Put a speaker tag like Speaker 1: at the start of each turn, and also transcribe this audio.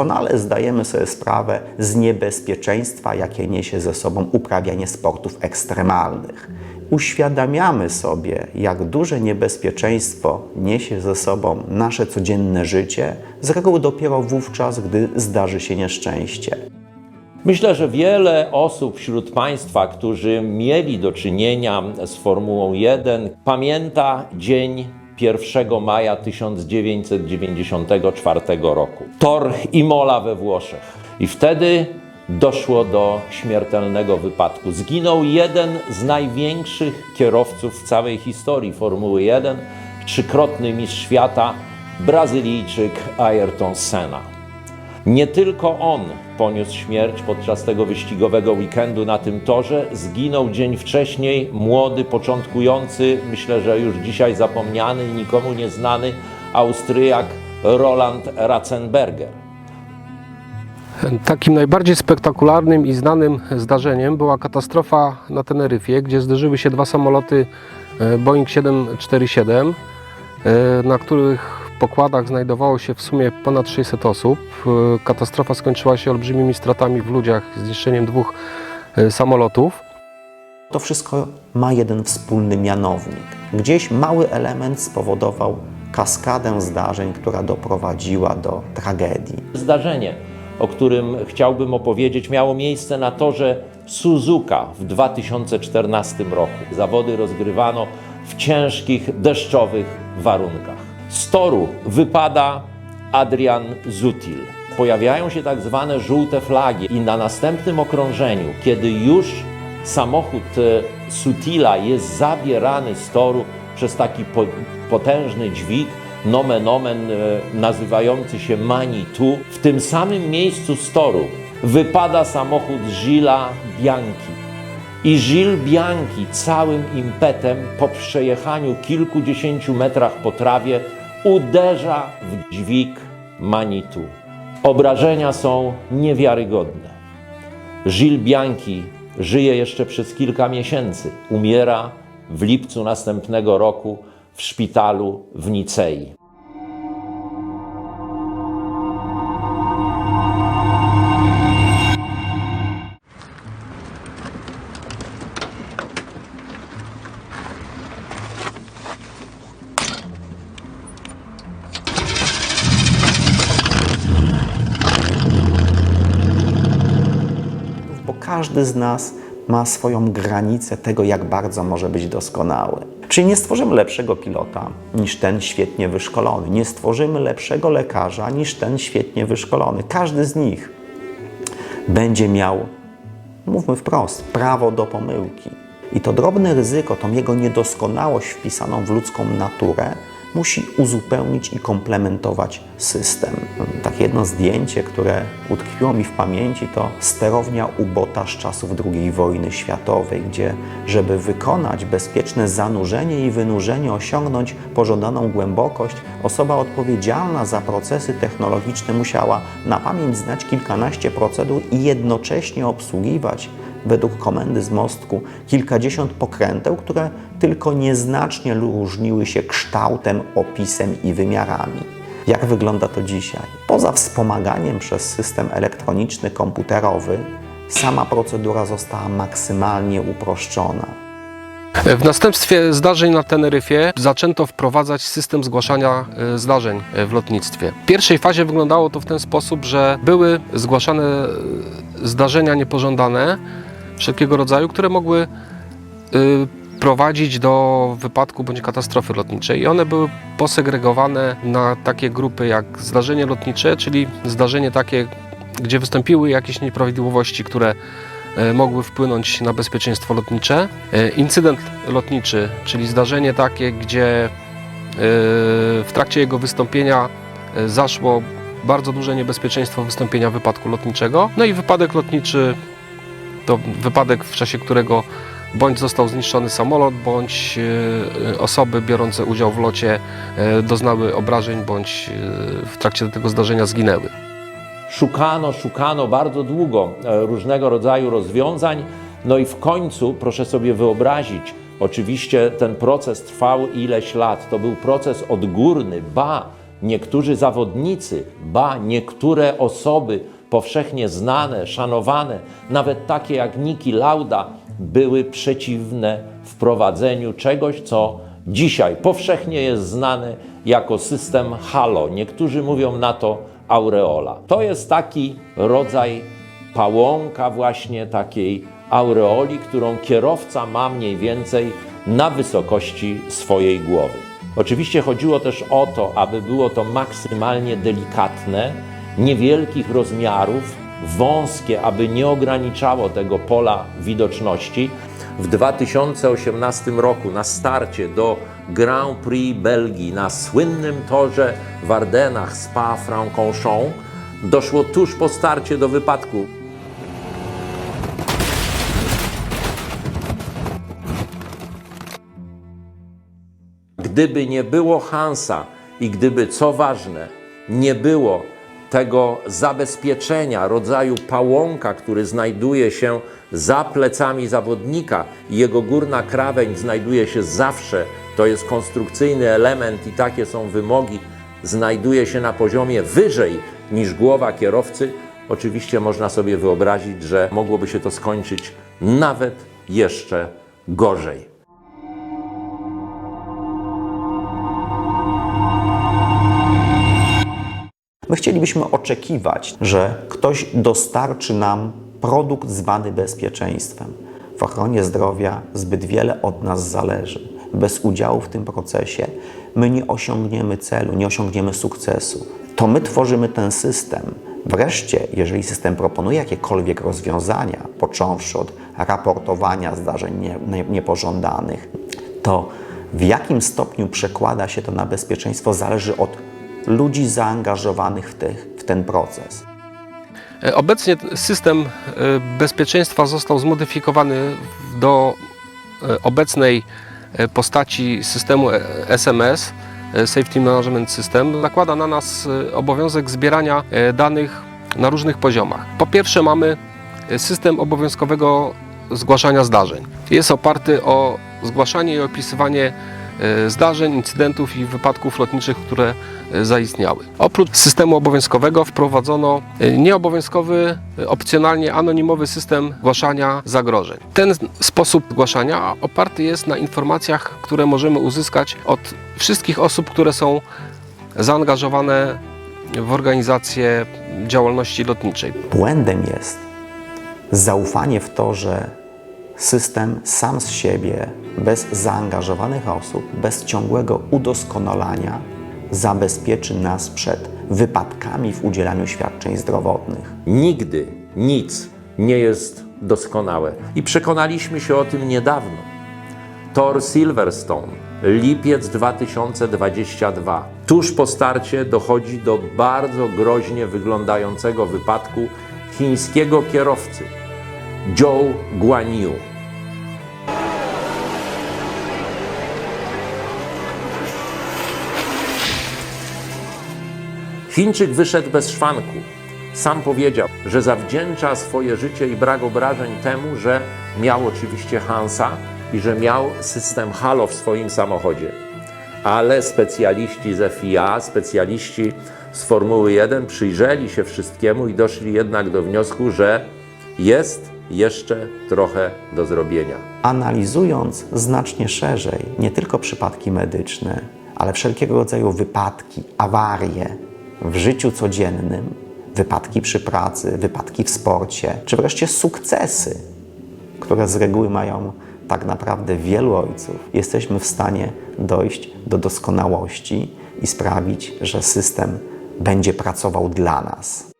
Speaker 1: doskonale zdajemy sobie sprawę z niebezpieczeństwa, jakie niesie ze sobą uprawianie sportów ekstremalnych. Uświadamiamy sobie, jak duże niebezpieczeństwo niesie ze sobą nasze codzienne życie, z reguły dopiero wówczas, gdy zdarzy się nieszczęście.
Speaker 2: Myślę, że wiele osób wśród Państwa, którzy mieli do czynienia z Formułą 1, pamięta dzień 1 maja 1994 roku. Tor Imola we Włoszech. I wtedy doszło do śmiertelnego wypadku. Zginął jeden z największych kierowców w całej historii Formuły 1, trzykrotny mistrz świata, Brazylijczyk Ayrton Senna. Nie tylko on poniósł śmierć podczas tego wyścigowego weekendu na tym torze. Zginął dzień wcześniej młody, początkujący, myślę, że już dzisiaj zapomniany i nikomu nieznany Austriak Roland Ratzenberger.
Speaker 3: Takim najbardziej spektakularnym i znanym zdarzeniem była katastrofa na Teneryfie, gdzie zderzyły się dwa samoloty e, Boeing 747, e, na których pokładach znajdowało się w sumie ponad 600 osób. E, Katastrofa skończyła się olbrzymimi stratami w ludziach, zniszczeniem dwóch e, samolotów.
Speaker 1: To wszystko ma jeden wspólny mianownik. Gdzieś mały element spowodował kaskadę zdarzeń, która doprowadziła do tragedii.
Speaker 2: Zdarzenie, o którym chciałbym opowiedzieć, miało miejsce na torze Suzuka w 2014 roku. Zawody rozgrywano w ciężkich, deszczowych warunkach. Z toru wypada Adrian Zutil. Pojawiają się tak zwane żółte flagi i na następnym okrążeniu, kiedy już samochód e, Sutila jest zabierany z toru przez taki po, potężny dźwig, nomen omen e, nazywający się Manitou, w tym samym miejscu z toru wypada samochód Gila Bianchi. I Gil Bianchi całym impetem po przejechaniu kilkudziesięciu metrach po trawie uderza w dźwig Manitou. Obrażenia są niewiarygodne. Gil Bianchi żyje jeszcze przez kilka miesięcy. Umiera w lipcu następnego roku w szpitalu w Nicei.
Speaker 1: Każdy z nas ma swoją granicę tego, jak bardzo może być doskonały. Czyli nie stworzymy lepszego pilota niż ten świetnie wyszkolony, nie stworzymy lepszego lekarza niż ten świetnie wyszkolony. Każdy z nich będzie miał, mówmy wprost, prawo do pomyłki. I to drobne ryzyko, tą jego niedoskonałość wpisaną w ludzką naturę, musi uzupełnić i komplementować system. Takie jedno zdjęcie, które utkwiło mi w pamięci, to sterownia ubota z czasów II wojny światowej, gdzie, żeby wykonać bezpieczne zanurzenie i wynurzenie, osiągnąć pożądaną głębokość, osoba odpowiedzialna za procesy technologiczne musiała na pamięć znać kilkanaście procedur i jednocześnie obsługiwać według komendy z mostku kilkadziesiąt pokręteł, które tylko nieznacznie różniły się kształtem, opisem i wymiarami. Jak wygląda to dzisiaj? Poza wspomaganiem przez system elektroniczny, komputerowy, sama procedura została maksymalnie uproszczona.
Speaker 3: W następstwie zdarzeń na Teneryfie zaczęto wprowadzać system zgłaszania e, zdarzeń e, w lotnictwie. W pierwszej fazie wyglądało to w ten sposób, że były zgłaszane e, zdarzenia niepożądane wszelkiego rodzaju, które mogły y, prowadzić do wypadku bądź katastrofy lotniczej. I one były posegregowane na takie grupy jak zdarzenie lotnicze, czyli zdarzenie takie, gdzie wystąpiły jakieś nieprawidłowości, które e, mogły wpłynąć na bezpieczeństwo lotnicze. E, Incydent lotniczy, czyli zdarzenie takie, gdzie w trakcie jego wystąpienia zaszło bardzo duże niebezpieczeństwo wystąpienia wypadku lotniczego. No i wypadek lotniczy to wypadek, w czasie którego bądź został zniszczony samolot, bądź e, osoby biorące udział w locie e, doznały obrażeń, bądź e, w trakcie tego zdarzenia zginęły.
Speaker 2: Szukano, szukano bardzo długo różnego rodzaju rozwiązań, no i w końcu, proszę sobie wyobrazić, oczywiście ten proces trwał ileś lat. To był proces odgórny, ba, niektórzy zawodnicy, ba niektóre osoby powszechnie znane, szanowane, nawet takie jak Niki Lauda, były przeciwne wprowadzeniu czegoś, co dzisiaj powszechnie jest znane jako system Halo. Niektórzy mówią na to aureola. To jest taki rodzaj pałąka właśnie takiej aureoli, którą kierowca ma mniej więcej na wysokości swojej głowy. Oczywiście chodziło też o to, aby było to maksymalnie delikatne, niewielkich rozmiarów, wąskie, aby nie ograniczało tego pola widoczności. W 2018 roku na starcie do Grand Prix Belgii na słynnym torze w Ardenach Spa-Francorchamps doszło tuż po starcie do wypadku. Gdyby nie było Hansa i gdyby, co ważne, nie było tego zabezpieczenia, rodzaju pałąka, który znajduje się za plecami zawodnika. I jego górna krawędź znajduje się zawsze, to jest konstrukcyjny element i takie są wymogi, znajduje się na poziomie wyżej niż głowa kierowcy, oczywiście można sobie wyobrazić, że mogłoby się to skończyć nawet jeszcze gorzej.
Speaker 1: My chcielibyśmy oczekiwać, że ktoś dostarczy nam produkt zwany bezpieczeństwem. W ochronie zdrowia zbyt wiele od nas zależy. Bez udziału w tym procesie my nie osiągniemy celu, nie osiągniemy sukcesu. To my tworzymy ten system. Wreszcie, jeżeli system proponuje jakiekolwiek rozwiązania, począwszy od raportowania zdarzeń nie, nie, niepożądanych, to w jakim stopniu przekłada się to na bezpieczeństwo, zależy od ludzi zaangażowanych w, w ten proces.
Speaker 3: E, Obecnie system e, bezpieczeństwa został zmodyfikowany do e, obecnej postaci systemu SMS, Safety Management System. Nakłada na nas obowiązek zbierania danych na różnych poziomach. Po pierwsze mamy system obowiązkowego zgłaszania zdarzeń. Jest oparty o zgłaszanie i opisywanie zdarzeń, incydentów i wypadków lotniczych, które zaistniały. Oprócz systemu obowiązkowego wprowadzono e, nieobowiązkowy, e, opcjonalnie anonimowy system zgłaszania zagrożeń. Ten sposób zgłaszania oparty jest na informacjach, które możemy uzyskać od wszystkich osób, które są zaangażowane w organizację działalności lotniczej.
Speaker 1: Błędem jest zaufanie w to, że system sam z siebie, bez zaangażowanych osób, bez ciągłego udoskonalania, zabezpieczy nas przed wypadkami w udzielaniu świadczeń zdrowotnych.
Speaker 2: Nigdy nic nie jest doskonałe. I przekonaliśmy się o tym niedawno. Tor Silverstone, lipiec 2022. Tuż po starcie dochodzi do bardzo groźnie wyglądającego wypadku chińskiego kierowcy Zhou Guanyu. Chińczyk wyszedł bez szwanku. Sam powiedział, że zawdzięcza swoje życie i brak obrażeń temu, że miał oczywiście Hansa i że miał system Halo w swoim samochodzie. Ale specjaliści z FIA, specjaliści z Formuły 1 przyjrzeli się wszystkiemu i doszli jednak do wniosku, że jest jeszcze trochę do zrobienia.
Speaker 1: Analizując znacznie szerzej nie tylko przypadki medyczne, ale wszelkiego rodzaju wypadki, awarie w życiu codziennym, wypadki przy pracy, wypadki w sporcie, czy wreszcie sukcesy, które z reguły mają tak naprawdę wielu ojców, jesteśmy w stanie dojść do doskonałości i sprawić, że system będzie pracował dla nas.